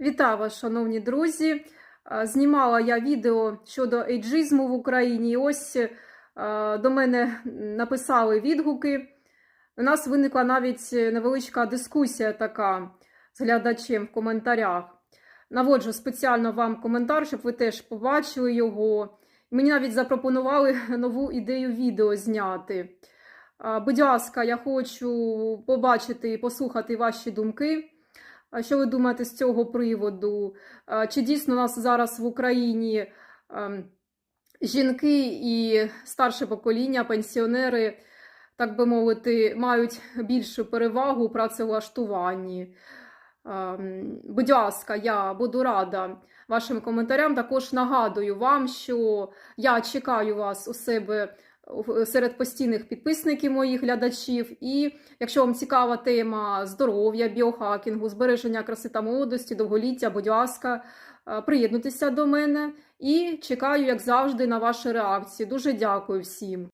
Вітаю вас, шановні друзі. Е, Знімала я відео щодо ейджизму в Україні. І ось е, до мене написали відгуки. У нас виникла навіть невеличка дискусія така з глядачем в коментарях. Наводжу спеціально вам коментар, щоб ви теж побачили його. Мені навіть запропонували нову ідею відео зняти. Е, Будь ласка, я хочу побачити і послухати ваші думки. Що ви думаєте з цього приводу? Чи дійсно у нас зараз в Україні ем, жінки і старше покоління, пенсіонери, так би мовити, мають більшу перевагу у працевлаштуванні? Ем, Будь ласка, я буду рада вашим коментарям. Також нагадую вам, що я чекаю вас у себе серед постійних підписників моїх глядачів. І якщо вам цікава тема здоров'я, біохакінгу, збереження краси та молодості, довголіття, будь ласка, е, приєднуйтеся до мене і чекаю, як завжди, на ваші реакції. Дуже дякую всім.